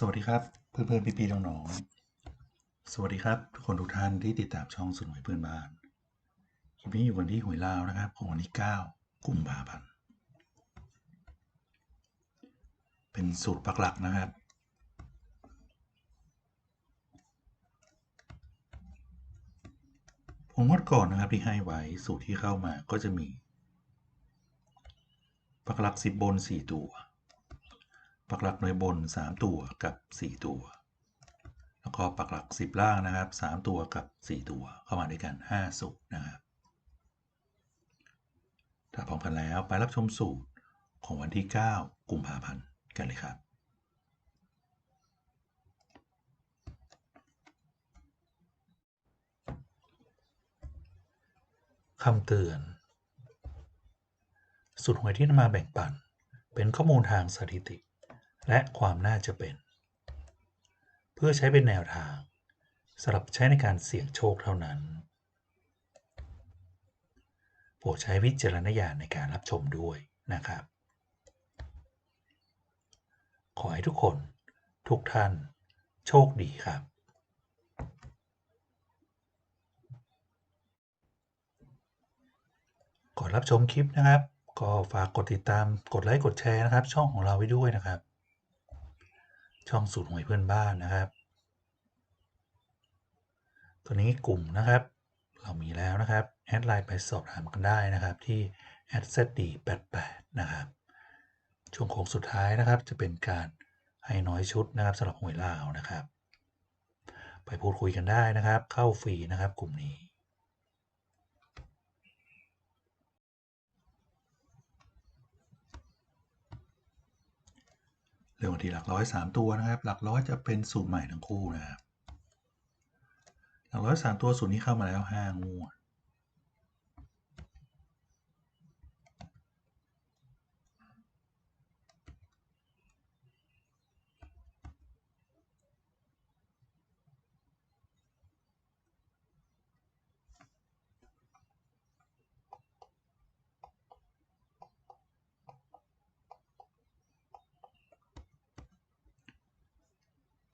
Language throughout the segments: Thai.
สวัสดีครับ เพื่อนเพื่อนพี่พี่น้องๆสวัสดีครับ ทุกคนทุกท่านที่ติดตามช่องสุนหวยเพื่อนบ้านคลิปนี้อยู่กันที่หวยลาวนะครับของวันที่9กุมภาพันธ์เป็นสูตรปักหลักนะครับ ผมงวดก่อนนะครับที่ให้ไว้สูตรที่เข้ามาก็จะมีปักหลักสิบบนสี่ตัว ปักหลักหน่วยบน 3 ตัวกับ 4 ตัว แล้วก็ปักหลัก 10 ล่างนะครับ 3 ตัวกับ 4 ตัวเข้ามาด้วยกัน5สูตรนะครับถ้าพร้อมกันแล้วไปรับชมสูตรของวันที่ 9 กุมภาพันธ์กันเลยครับคำเตือนสูตรหวยที่นำมาแบ่งปัน เป็นข้อมูลทางสถิติ และความน่าจะเป็น เพื่อใช้เป็นแนวทางสำหรับใช้ในการเสี่ยงโชคเท่านั้น โปรดใช้วิจารณญาณในการรับชมด้วยนะครับ ขอให้ทุกคนทุกท่านโชคดีครับก่อนรับชมคลิปนะครับ ก็ฝากกดติดตามกดไลค์กดแชร์นะครับ ช่องของเราไว้ด้วยนะครับ ช่องสูตรหวยเพื่อนบ้านนะครับ ตัวนี้กลุ่มนะครับ เรามีแล้วนะครับ แอดไลน์ไปสอบถามกันได้นะครับที่ @zd88 นะครับ ช่วงโค้งสุดท้ายนะครับ จะเป็นการให้น้อยชุดนะครับสำหรับหวยลาวนะครับ ไปพูดคุยกันได้นะครับ เข้าฟรีนะครับกลุ่มนี้ เรื่องที่หลักร้อยสามตัวนะครับ หลักร้อยจะเป็นสูตรใหม่ทั้งคู่นะครับ หลักร้อยสามตัวสูตรนี้เข้ามาแล้วห้างวด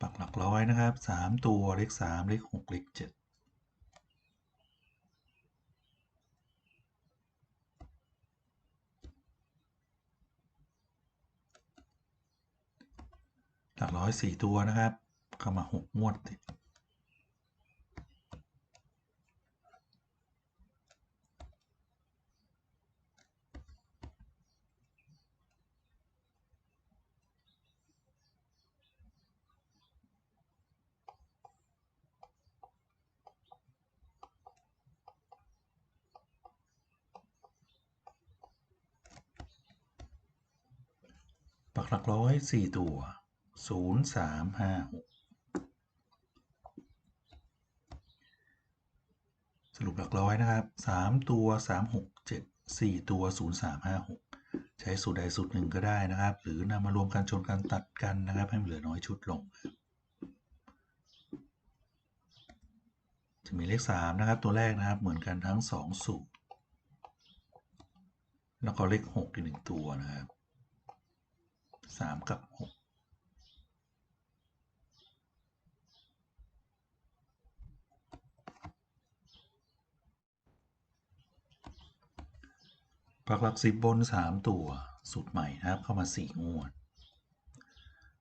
ปักหลักร้อย นะครับสามตัวเลขสามเลขหกเลขเจ็ดหลักร้อยสี่ตัวนะครับ เข้ามาหกงวดติด หลักร้อยสี่ตัวศูนย์สามห้าหกสรุปหลักร้อยนะครับสามตัวสามหกเจ็ดสี่ตัวศูนย์สามห้าหกใช้สูตรใดสูตรหนึ่งก็ได้นะครับ หรือนำมารวมกันชนกันตัดกันนะครับ ให้เหลือน้อยชุดลง จะมีเลขสามนะครับ ตัวแรกนะครับเหมือนกันทั้งสองสูตรแล้วก็เลขหกอีกหนึ่งตัวนะครับ สามกับหกปักหลักสิบบนสามตัวสูตรใหม่นะครับเข้ามาสี่งวด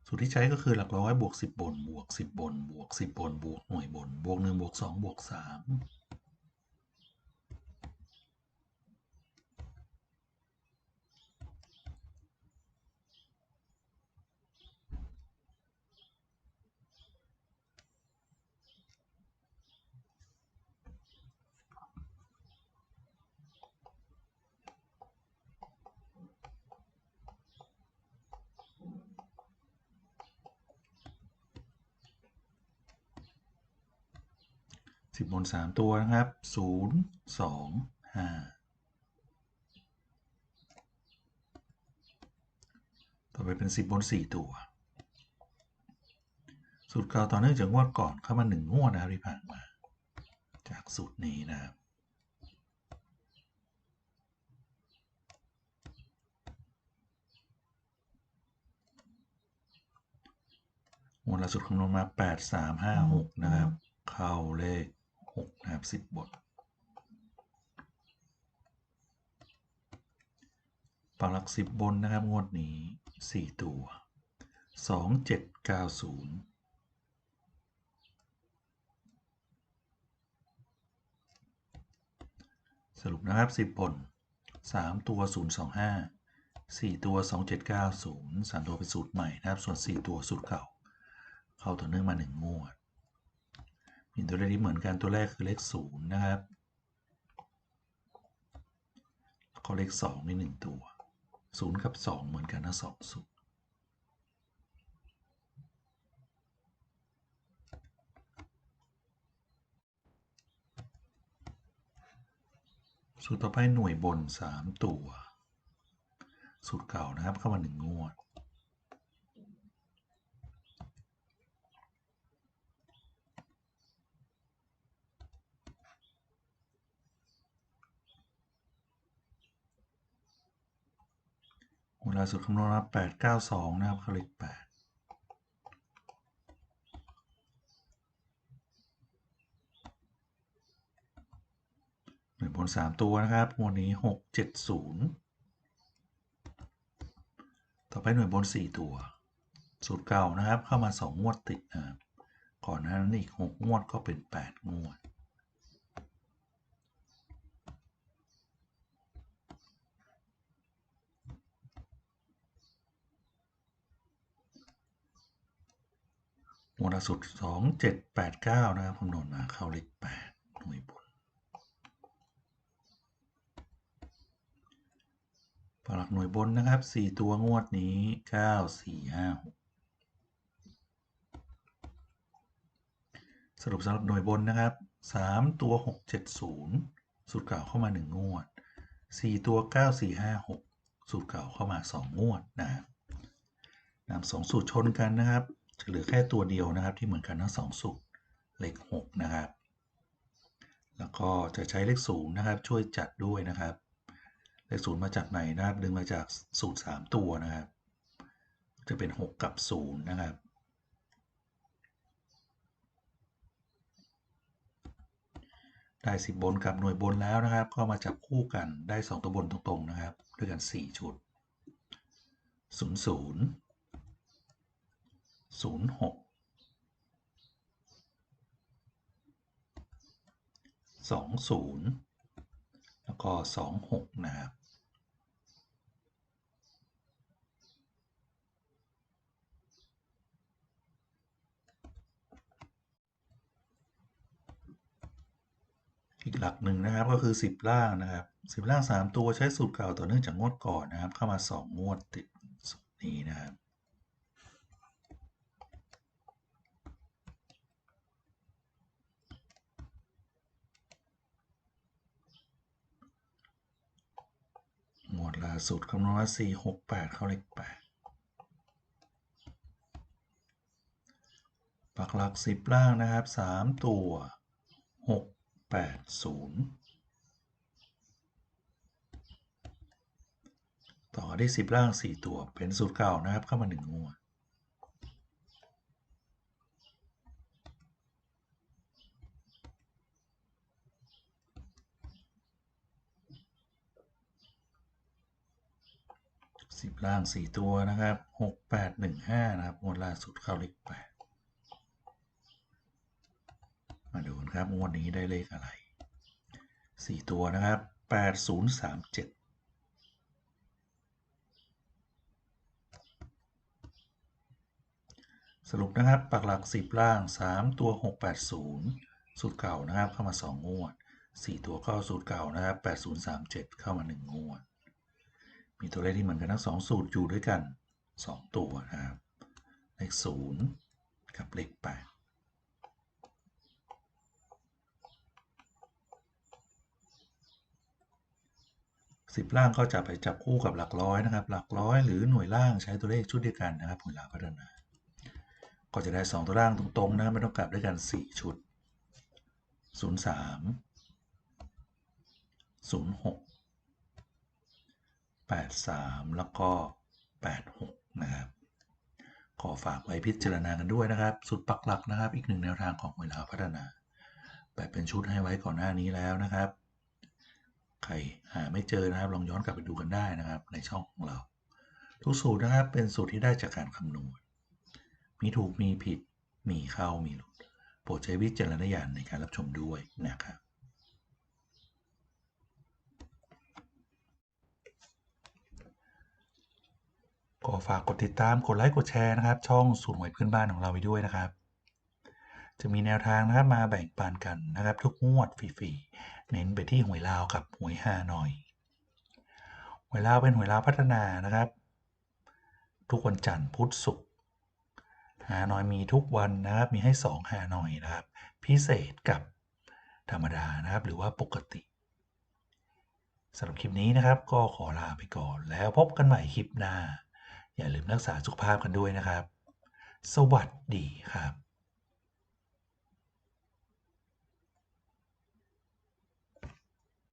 สูตรที่ใช้ก็คือหลักร้อยบวกสิบบนบวกสิบบนบวกสิบบนบวกหน่วยบนบวกหนึ่งบวกสองบวกสาม สิบบนสามตัวนะครับศูนย์สองห้าต่อไปเป็นสิบบนสี่ตัว สูตรเก่าต่อเนื่องจากงวดก่อนเข้ามาหนึ่งงวดนะครับที่ผ่านมา จากสูตรนี้นะครับงวดล่าสุดคำนวณมา 8 3 5 6 นะครับ เข้าเลข 6นะครับ10บท ปักหลัก10บนนะครับ งวดนี้4ตัว2 7 9 0สรุปนะครับ10บน3ตัว025 4ตัว2790 3ตัวเป็นสูตรใหม่นะครับ ส่วน4ตัวสูตรเก่า เข้าต่อเนื่องมา1งวด มีตัวเลขที่เหมือนกันตัวแรกคือเลข0นะครับแล้วก็เลข2นี่1ตัว0กับ2เหมือนกันทั้ง2สูตรสูตรต่อไปหน่วยบน 3 ตัว สูตรเก่านะครับเข้ามา1งวด เวลาสุดคำนวณมา8 9 2นะครับเขาเลข8หน่วยบน3ตัวนะครับวดนี้6 7 0ต่อไปหน่วยบน4ตัว สูตรเก่านะครับเข้ามา2งวดติดนะครับก่อนหน้านั้นอีก6งวดก็เป็น8งวด หมวดล่าสุด2 7 8 9นะครับคำนวณมาเข้าเลข8หน่วยบนปลักหน่วยบนนะครับ4ตัวงวดนี้9 4 5 6สรุปสำหรับหน่วยบนนะครับ3ตัว6 7 0สูตรเก่าเข้ามา1งวด4ตัว9 4 5 6สูตรเก่าเข้ามา2งวดนะครับนำสองสูตรชนกันนะครับ เหลือแค่ตัวเดียวนะครับที่เหมือนกันทั้งสองสูตรเลข6นะครับ แล้วก็จะใช้เลขศูนย์นะครับ ช่วยจัดด้วยนะครับ เลขศูนย์มาจากไหนนะครับ ดึงมาจากสูตร 3 ตัวนะครับ จะเป็น 6 กับ0นะครับได้10 บนกับหน่วยบนแล้วนะครับ ก็มาจับคู่กันได้ 2 ตัวบนตรงๆนะครับ ด้วยกัน 4 ชุด 0 0 0 6 2 0แล้วก็2 6นะครับอีกหลักหนึ่งนะครับก็คือ 10 ล่างนะครับ10 ล่าง 3 ตัวใช้สูตรเก่าต่อเนื่องจากงวดก่อนนะครับ เข้ามา 2 งวดติดสูตรนี้นะครับ หมวดล่าสุดคำนวณว่า4 6 8เข้าเลข8ปักหลัก10ล่างนะครับ3ตัว6 8 0ต่อได้10ล่าง4ตัวเป็นสูตรเก่านะครับเข้ามา1งวด สิบ ล่างสี่ตัวนะครับหกแปดหนึ่งห้านะครับงวดล่าสุดเข้าเลขแปดมาดูกันครับงวดนี้ได้เลขอะไรสี่ตัวนะครับแปดศูนย์สามเจ็ดสรุปนะครับปักหลักสิบล่างสามตัวหกแปดศูนย์สูตรเก่านะครับเข้ามาสองงวดสี่ตัวเข้าสูตรเก่านะครับแปดศูนย์สามเจ็ดเข้ามาหนึ่งงวด มีตัวเลขที่เหมือนกันทั้งสองสูตรอยู่ด้วยกัน 2 ตัวนะครับ เลข 0 กับเลข 8สิบล่างก็จะไปจับคู่กับหลักร้อยนะครับ หลักร้อยหรือหน่วยล่างใช้ตัวเลขชุดเดียวกันนะครับผลลัพธ์พัฒนาก็จะได้ 2 ตัวล่างตรงๆนะไม่ต้องกลับด้วยกัน 4 ชุด 03 06 83 แล้วก็ 86 นะครับขอฝากไว้พิจารณากันด้วยนะครับ สุดปักหลักนะครับ อีกหนึ่งแนวทางของเวลาพัฒนาแบบเป็นชุดให้ไว้ก่อนหน้านี้แล้วนะครับ ใครหาไม่เจอนะครับ ลองย้อนกลับไปดูกันได้นะครับ ในช่องของเรา ทุกสูตรนะครับเป็นสูตรที่ได้จากการคำนวณ มีถูกมีผิด มีเข้ามีหลุด โปรดใช้วิจารณญาณในการรับชมด้วยนะครับ ก็ฝากกดติดตามกดไลค์กดแชร์นะครับ ช่องสูตรหวยเพื่อนบ้านของเราไปด้วยนะครับ จะมีแนวทางนะครับมาแบ่งปันกันนะครับ ทุกงวดฟรีๆเน้นไปที่หวยลาวกับหวยฮานอยหวยลาวเป็นหวยลาวพัฒนานะครับ ทุกวันจันทร์พุธศุกร์ฮานอยมีทุกวันนะครับ มีให้2ฮานอยนะครับ พิเศษกับธรรมดานะครับ หรือว่าปกติสำหรับคลิปนี้นะครับ ก็ขอลาไปก่อนแล้วพบกันใหม่คลิปหน้า อย่าลืมรักษาสุขภาพกันด้วยนะครับ สวัสดีครับ